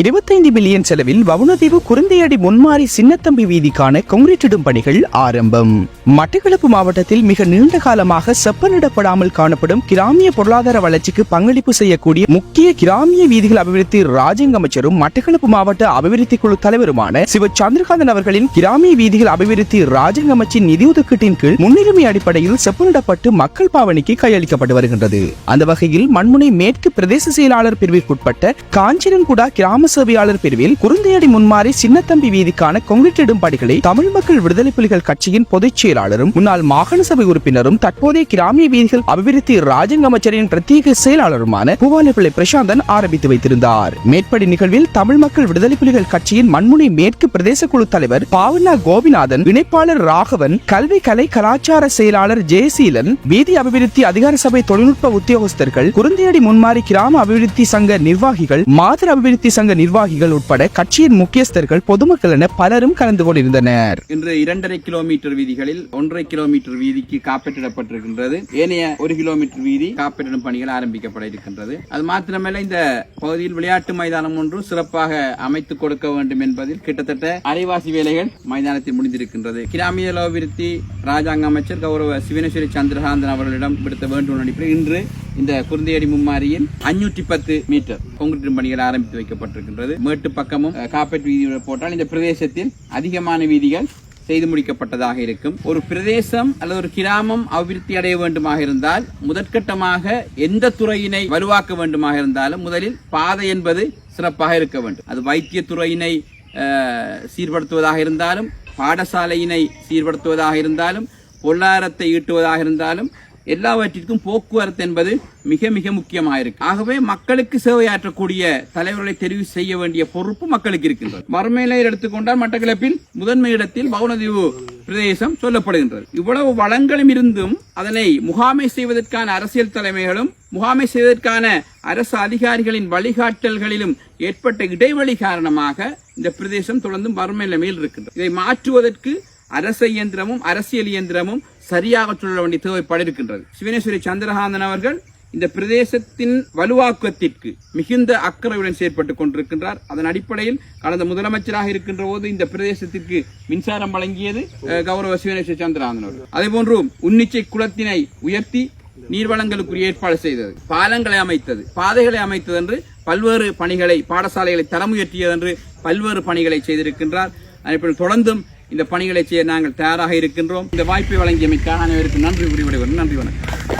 இருபத்தைந்து மில்லியன் செலவில் வவுணதீவு குருந்தையடி முன்மாறி சின்னத்தம்பி வீதிக்கான கொங்கிரீட்டிடும் பணிகள் ஆரம்பம். மட்டக்களப்பு மாவட்டத்தில் மிக நீண்ட காலமாக செப்பனிடப்படாமல் காணப்படும் கிராமிய பொருளாதார வளர்ச்சிக்கு பங்களிப்பு செய்யக்கூடிய முக்கிய கிராமிய வீதிகள் அபிவிருத்தி ராஜ்யங்க அமைச்சரும் மட்டக்களப்பு மாவட்ட அபிவிருத்தி குழு தலைவருமான சிவ சந்திரகாந்தன் அவர்களின் கிராமிய வீதிகள் அபிவிருத்தி ராஜ்யங்க அமைச்சின் நிதி ஒதுக்கீட்டின் கீழ் முன்னுரிமை அடிப்படையில் செப்பனிடப்பட்டு மக்கள் பாவனைக்கு கையளிக்கப்பட்டு வருகின்றது. அந்த வகையில் மண்முனை மேற்கு பிரதேச செயலாளர் பிரிவிற்குட்பட்ட காஞ்சிரன்குடா கிராம சேவையாளர் பிரிவில் குருந்தையடி முன்மாறி சின்னத்தம்பி வீதிக்கான கொங்கிரீட்டிடும் பணிகளை தமிழ் மக்கள் விடுதலை புலிகள் கட்சியின் பொதுச் செயலாளரும் முன்னாள் மாகாண சபை உறுப்பினரும் தற்போதைய கிராமிய வீதிகள் அபிவிருத்தி ராஜங்க அமைச்சரின் பிரத்யேக செயலாளருமான பூவாலிப்பிள்ளை பிரசாந்தன் ஆரம்பித்து வைத்திருந்தார். மேற்படி நிகழ்வில் தமிழ் மக்கள் விடுதலை புலிகள் கட்சியின் மண்முனை மேற்கு பிரதேச குழு தலைவர் பாவனா கோபிநாதன் இணைப்பாளர் ராகவன் கல்வி கலை கலாச்சார செயலாளர் ஜெயசீலன் வீதி அபிவிருத்தி அதிகார சபை தொழில்நுட்ப உத்தியோகஸ்தர்கள் குருந்தையடி முன்மாறி கிராம அபிவிருத்தி சங்க நிர்வாகிகள் மாதிரி அபிவிருத்தி சங்க நிர்வாகிகள் உட்பட கட்சியின் முக்கியஸ்தர்கள் பொதுமக்கள் என பலரும் கலந்து கொண்டிருந்தனர். இன்று இரண்டரை கிலோமீட்டர் வீதிகளில் ஒன்றரை கிலோமீட்டர் வீதிக்கு காப்பீட்டிடப்பட்டிருக்கின்றது. ஏனைய ஒரு கிலோமீட்டர் வீதி காப்பீட்டிடும் பணிகள் ஆரம்பிக்கப்பட இருக்கின்றது. அது மாத்திரமல்ல இந்த பகுதியில் விளையாட்டு மைதானம் ஒன்று சிறப்பாக அமைத்துக் கொடுக்க வேண்டும் என்பதில் கிட்டத்தட்ட அரைவாசி வேலைகள் மைதானத்தில் முடிந்திருக்கின்றது. கிராமிய லோபிருத்தி ராஜாங்க அமைச்சர் கௌரவ சிவனேஸ்வரி சந்திரகாந்தன் அவர்களிடம் விடுத்த வேண்டுகோள் அடிப்படையில் இன்று இந்த குருந்தையடி மும்மாரியில் அஞ்சூற்றி பத்து மீட்டர். கொங்கிரீட் பணிகள் ஆரம்பித்து வைக்கப்பட்டிருக்கின்றது. மேட்டு பக்கமும் காப்பேட் வீதியோட வீதி போட்டால் இந்த பிரதேசத்தில் அதிகமான வீதிகள் செய்து முடிக்கப்பட்டதாக இருக்கும். ஒரு பிரதேசம் அல்லது ஒரு கிராமம் அபிவிருத்தி அடைய வேண்டுமாக இருந்தால் முதற்கட்டமாக எந்த துறையினை வலுவாக்க வேண்டுமாக இருந்தாலும் முதலில் பாதை என்பது சிறப்பாக இருக்க வேண்டும். அது வைத்தியத்துறையினை துறையினை சீர்படுத்துவதாக இருந்தாலும் பாடசாலையினை சீர்படுத்துவதாக இருந்தாலும் பொருளாதாரத்தை ஈட்டுவதாக இருந்தாலும் எல்லாவற்றிற்கும் போக்குவரத்து என்பது மிக மிக முக்கியமாக இருக்கு ஆகவே மக்களுக்கு சேவையாற்றக்கூடிய தலைவர்களை தெரிவு செய்ய வேண்டிய பொறுப்பு மக்களுக்கு இருக்கின்றது. மறுமையில எடுத்துக்கொண்டால் மட்டக்கிழப்பில் முதன்மை இடத்தில் பவுனதீவு பிரதேசம் சொல்லப்படுகின்றது. இவ்வளவு வளங்களும் இருந்தும் அதனை முகாமை செய்வதற்கான அரசியல் தலைமைகளும் முகாமை செய்வதற்கான அரசு அதிகாரிகளின் வழிகாட்டல்களிலும் ஏற்பட்ட இடைவெளி காரணமாக இந்த பிரதேசம் தொடர்ந்து வறுமை நிலைமையில் இருக்கின்றது. இதை மாற்றுவதற்கு அரச இயந்திரமும் அரசியல் இயந்திரமும் சரியாக சொல்ல வேண்டிய தேவைப்பட இருக்கின்றது சிவனேஸ்வரி சந்திரகாந்தன் அவர்கள் இந்த பிரதேசத்தின் வலுவாக்கத்திற்கு மிகுந்த அக்கறையுடன் செயற்பட்டுக் கொண்டிருக்கின்றார். அதன் அடிப்படையில் கடந்த முதலமைச்சராக இருக்கின்ற போது இந்த பிரதேசத்திற்கு மின்சாரம் வழங்கியது கௌரவ சிவனேஸ்வரி சந்திரகாந்தன் அவர்கள். அதேபோன்று உன்னிச்சை குளத்தினை உயர்த்தி நீர்வளங்களுக்குரிய ஏற்பாடு செய்தது பாலங்களை அமைத்தது பாதைகளை அமைத்தது என்று பல்வேறு பணிகளை பாடசாலைகளை தரம் உயர்த்தியது என்று பல்வேறு பணிகளை செய்திருக்கின்றார். அதேபோல் தொடர்ந்தும் இந்த பணிகளை செய்ய நாங்கள் தயாராக இருக்கின்றோம். இந்த வாய்ப்பை வழங்கியமைக்காக அனைவருக்கும் நன்றி கூறி நன்றி வணக்கம்.